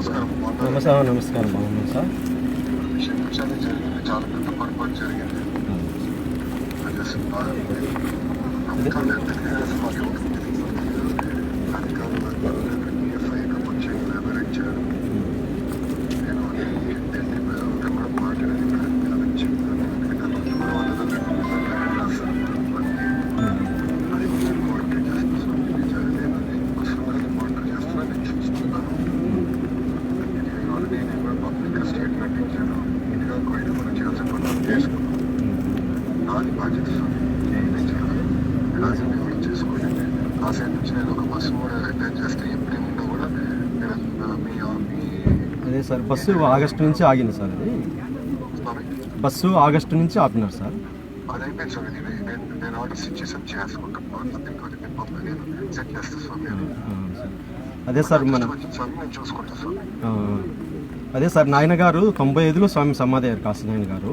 నమస్కారం. నమస్తే నమస్కారం బాగున్నాం సార్? క్షమించాలి జరిగింది చాలా పెద్ద పొరపాటు జరిగింది. అది రాజీని ఎవరు చేసుకోండి ఆ సైడ్ నుంచి నేను ఒక బస్సు కూడా అటెండ్ చేస్తే ఎప్పుడేమున్నా కూడా నేను మీ మీ అదే సార్ బస్సు ఆగస్టు నుంచి ఆగింది సార్ అది బస్సు ఆగస్టు నుంచి ఆపినారు సార్ అది అయిపోయింది స్వామి నేను నేను నేను ఆర్డర్స్ ఇచ్చేసాను చేసుకుంటాను నేను సెట్ చేస్తాను స్వామి ఆ, సార్. అదే సార్ మన నేను చూసుకుంటాను సార్ అదే సార్ నాయన గారు తొంభై ఐదులో స్వామి సమాధి అయ్యారు కాశీ నాయన గారు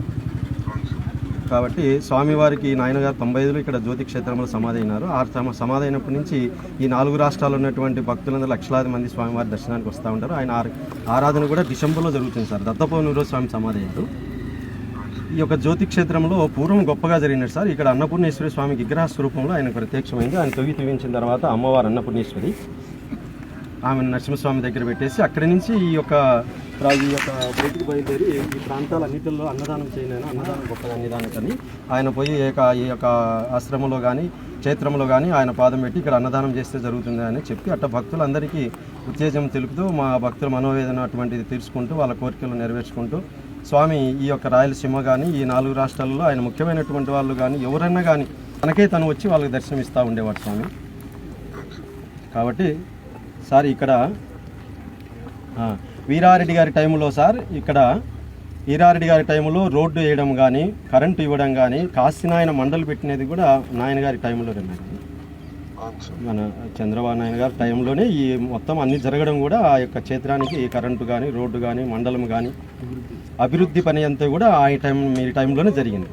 కాబట్టి స్వామివారికి నాయనగారు తొంభై ఐదులో ఇక్కడ జ్యోతి క్షేత్రంలో సమాధి అయినారు. ఆ తమ సమాధి అయినప్పటి నుంచి ఈ నాలుగు రాష్ట్రాల్లో ఉన్నటువంటి భక్తులందరూ లక్షలాది మంది స్వామివారి దర్శనానికి వస్తూ ఉంటారు. ఆయన ఆరాధన కూడా డిసెంబర్లో జరుగుతుంది సార్. దత్తపౌర్ణమిలో స్వామి సమాధి అయ్యారు. ఈ యొక్క జ్యోతి క్షేత్రంలో పూర్వం గొప్పగా జరిగినారు సార్. ఇక్కడ అన్నపూర్ణేశ్వరి స్వామి విగ్రహ స్వరూపంలో ఆయన ప్రత్యక్షమైంది. ఆయన తొగి తీవించిన తర్వాత అమ్మవారు అన్నపూర్ణేశ్వరి. ఆమె నరసింహస్వామి దగ్గర పెట్టేసి అక్కడి నుంచి ఈ యొక్క ప్రా- ఈ యొక్క బయటికి బయలుదేరి ఈ ప్రాంతాలన్నిటిలో అన్నదానం చేయలేను. అన్నదానం గొప్ప అన్నదానకని. ఆయన పోయి ఏక యొక్క ఈ యొక్క ఆశ్రమంలో కానీ క్షేత్రంలో కానీ ఆయన పాదం పెట్టి ఇక్కడ అన్నదానం చేస్తే జరుగుతుంది అని చెప్పి అట్ట భక్తులందరికీ ఉత్తేజం తెలుపుతూ మా భక్తుల మనోవేదన అటువంటిది తీర్చుకుంటూ వాళ్ళ కోరికలు నెరవేర్చుకుంటూ స్వామి ఈ యొక్క రాయలసీమ కానీ ఈ నాలుగు రాష్ట్రాలలో ఆయన ముఖ్యమైనటువంటి వాళ్ళు కానీ ఎవరైనా కానీ తనకే తను వచ్చి వాళ్ళకి దర్శనం ఇస్తూ ఉండేవాడు స్వామి. కాబట్టి సార్ ఇక్కడ వీరారెడ్డి గారి టైంలో సార్ ఇక్కడ వీరారెడ్డి గారి టైంలో రోడ్డు వేయడం కానీ కరెంటు ఇవ్వడం కానీ కాశీనాయన మండలి పెట్టినది కూడా నాయన గారి టైంలో రెండండి మన చంద్రబాబు నాయుడు గారి టైంలోనే ఈ మొత్తం అన్ని జరగడం కూడా ఆ యొక్క క్షేత్రానికి కరెంటు కానీ రోడ్డు కానీ మండలం కానీ అభివృద్ధి పని అంతా కూడా ఆ టైం మీ టైంలోనే జరిగింది.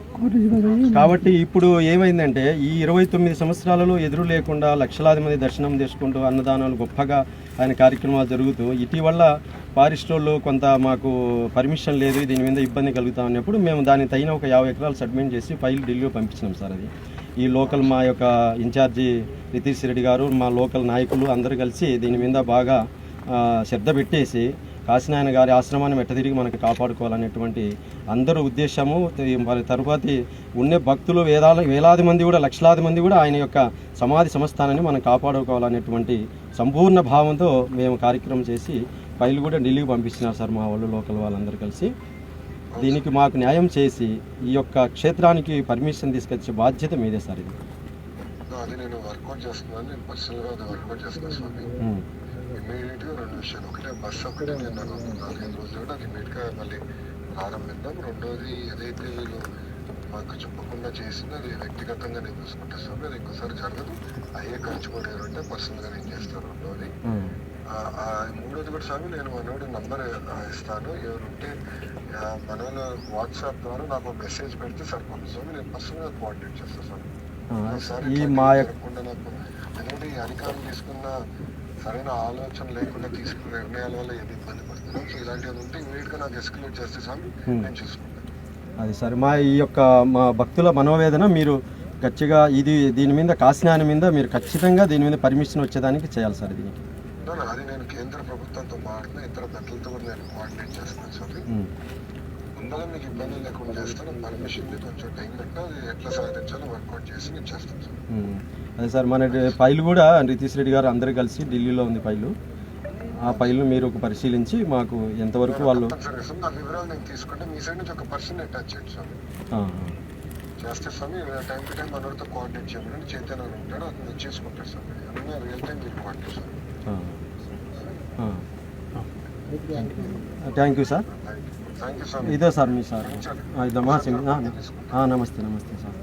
కాబట్టి ఇప్పుడు ఏమైందంటే ఈ ఇరవై తొమ్మిది సంవత్సరాలలో ఎదురు లేకుండా లక్షలాది మంది దర్శనం చేసుకుంటూ అన్నదానాలు గొప్పగా ఆయన కార్యక్రమాలు జరుగుతూ ఇటీవల ఫారెస్ట్ కొంత మాకు పర్మిషన్ లేదు దీని మీద ఇబ్బంది కలుగుతా ఉన్నప్పుడు మేము దాని తగిన ఒక యాభై ఎకరాలు సబ్మిట్ చేసి ఫైల్ ఢిల్లీలో పంపించినాం సార్ అది. ఈ లోకల్ మా యొక్క ఇన్ఛార్జి నితీష్ రెడ్డి గారు మా లోకల్ నాయకులు అందరూ కలిసి దీని మీద బాగా శ్రద్ధ పెట్టేసి కాశీనాయన గారి ఆశ్రమాన్ని మెట్టదిరిగి మనకు కాపాడుకోవాలనేటువంటి అందరూ ఉద్దేశము. మరి తరువాతి ఉండే భక్తులు వేలాది వేలాది మంది కూడా లక్షలాది మంది కూడా ఆయన యొక్క సమాధి సంస్థానాన్ని మనం కాపాడుకోవాలనేటువంటి సంపూర్ణ భావంతో మేము కార్యక్రమం చేసి ఫైల్ కూడా ఢిల్లీకి పంపించినారు సార్ మా వాళ్ళు లోకల్ వాళ్ళందరూ కలిసి. దీనికి మాకు న్యాయం చేసి ఈ యొక్క క్షేత్రానికి పర్మిషన్ తీసుకొచ్చే బాధ్యత మీదే సార్ ఇది. అది నేను వర్కౌట్ చేస్తున్నాను నేను పర్సనల్గా అది వర్కౌట్ చేస్తున్నాను స్వామి. ఉమ్. ఇమ్మీడియట్గా రెండు విషయాలు ఒకటే బస్సు ఒకటే నేను నాకు నాలుగైదు రోజులు కూడా అది ఇమ్మీడియట్గా మళ్ళీ ప్రారంభిద్దాం రెండోది ఏదైతే వీళ్ళు మాకు చెప్పకుండా చేసిందో అది వ్యక్తిగతంగా నేను చూసుకుంటా స్వామి అది ఇంకోసారి జరగదు. అయ్యే ఖర్చు కూడా ఏమంటే పర్సనల్గా నేను చేస్తాను రెండోది. మూడోది కూడా స్వామి నేను మనోడు నంబర్ ఇస్తాను. ఎవరుంటే మనోళ్ళు వాట్సాప్ ద్వారా నాకు మెసేజ్ పెడితే సరిపోతుంది. స్వామి నేను పర్సనల్గా కోఆర్డినేట్ చేస్తాను ఒకసారి ఈ మా నాకు ఎందుకంటే ఈ అధికారులు తీసుకున్న సరైన ఆలోచన లేకుండా తీసుకున్న నిర్ణయాల వల్ల ఏది ఇబ్బంది పడుతున్నాం సో ఇలాంటివి ఉంటే ఇమీడియట్గా నాకు ఎస్కలేట్ చేస్తే Hmm. నేను చూసుకుంటాను. అది సరే. మా ఈ యొక్క మా భక్తుల మనోవేదన మీరు గట్టిగా ఇది దీని మీద కాశీనాయన మీద మీరు ఖచ్చితంగా దీని మీద పర్మిషన్ వచ్చేదానికి చేయాలి సార్ దీనికి అది నేను కేంద్ర ప్రభుత్వంతో మాట్లాడిన ఇతర కూడా నేను కోఆర్డినేట్ చేస్తాను స్వామి ముందర మీకు ఇబ్బంది లేకుండా చేస్తాను. పర్మిషన్ కొంచెం టైం పెట్టినా అది ఎట్లా సాధించాలో వర్కౌట్ చేసి నేను చేస్తాను సార్. అదే సార్ మన ఫైల్ కూడా నితీష్ రెడ్డి గారు అందరూ కలిసి ఢిల్లీలో ఉంది ఫైలు. ఆ ఫైల్ను మీరు ఒక పరిశీలించి మాకు ఎంతవరకు వాళ్ళు నా వివరాలు నేను తీసుకుంటే మీ సైడ్ నుంచి ఒక పర్సన్ అటాచ్ చేయండి స్వామి. ఆ, చేస్తే స్వామి టైం టు టైం మనోడితో కోఆర్డినేట్ చేయమని చైతన్య అని ఉంటాడు. అతను చేసుకుంటాడు స్వామి. అన్నీ రియల్ టైం మీరు కోఆర్డినేట్ స్వామి ఆ, ఆ. థ్యాంక్ యూ సార్ ఇదే సార్ మీ సార్. ఆ, ఇదే మా సిమ్ ఆ, ఆ, నమస్తే నమస్తే సార్.